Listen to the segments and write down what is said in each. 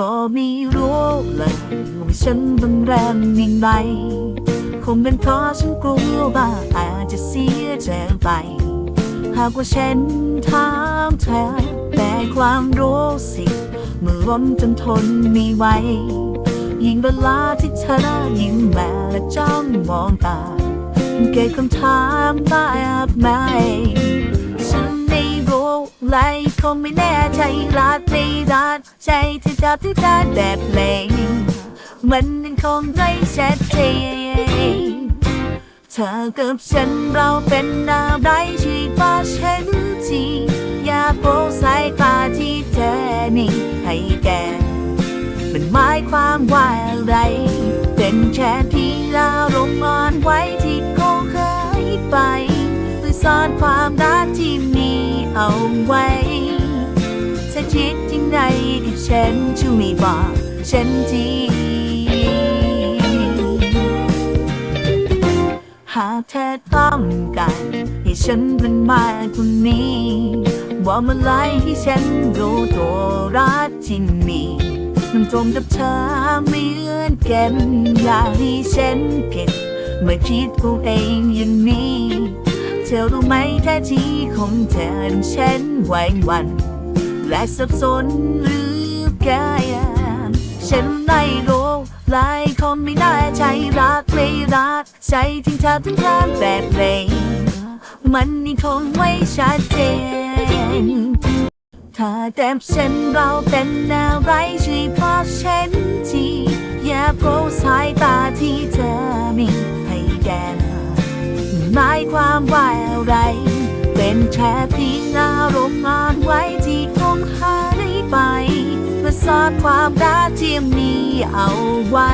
ก็ไม่รู้เลยว่าฉันบังแรมยิ่งไรคงเป็นเพราะฉันกลัวว่าอาจจะเสียใจไป หากว่าฉันถามเธอแต่ความรู้สึกเมื่อล้นจนทนไม่ไหวยิ่งเวลาที่เธอยิ้มมาและจ้องมองตาเกิดคำถามมากมายฉันไม่รู้เลย คงไม่แน่ใจรักไม่รักใจที่จับที่ได้แบบเพลงมันยังคงไม่ชัดเจนเธอกับฉันเราเป็นอะไรที่ว่าฉันทีอยาโปสายตาที่เธอนี่ให้แกมันหมายความว่าอะไรเป็นแค่เพียงอารมณ์อ่อนไหวที่คงเคยไปเพื่อซ่อนความรักที่มีเอาไว้ คิดยังไงกับฉันช่วยบอกฉันทีหากเธอต้องการให้ฉันเป็นมากกว่านี้บอกมาเลยให้ฉันรู้ตัวรักที่มีมันตรงกับเธอไม่เหมือนเกันอยากให้ฉันเก็บไม่อคิดตัวเองอย่างนี้ เธอรู้ไหมแท้ที่ของเธอฉันฉันไหววัน และสับสนหรือกายฉันไม่รู้หลายคนไม่น่าใจรักไม่รักใจทิ้งเธอทั้งทางแบบเพลงมันนี่คงไม่ชัดเจนถ้าแต่ฉันเราเป็นอะไรช่วยบอกฉันทีอย่าโปรสายตาที่เธอมีให้แกหมายความว่าอะไร เป็นแค่เพียงอารมณ์อ่อนไหวที่ ซ่อนความรักที่มีเอาไว้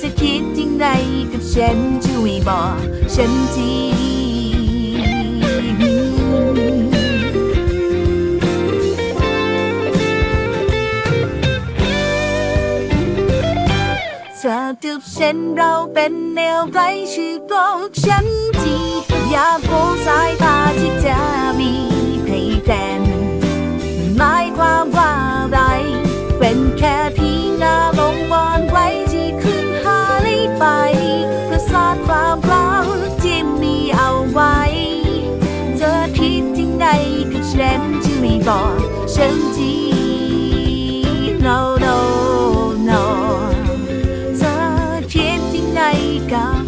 จะคิดยังไงกับฉันช่วยบอกฉันทีเธอกับฉันเราเป็นแนวไรชื่อบอกฉันทีอย่าโปรสายตาที่เธอ จะไม่บอกฉันที no no no เธอคิดยังไงกับ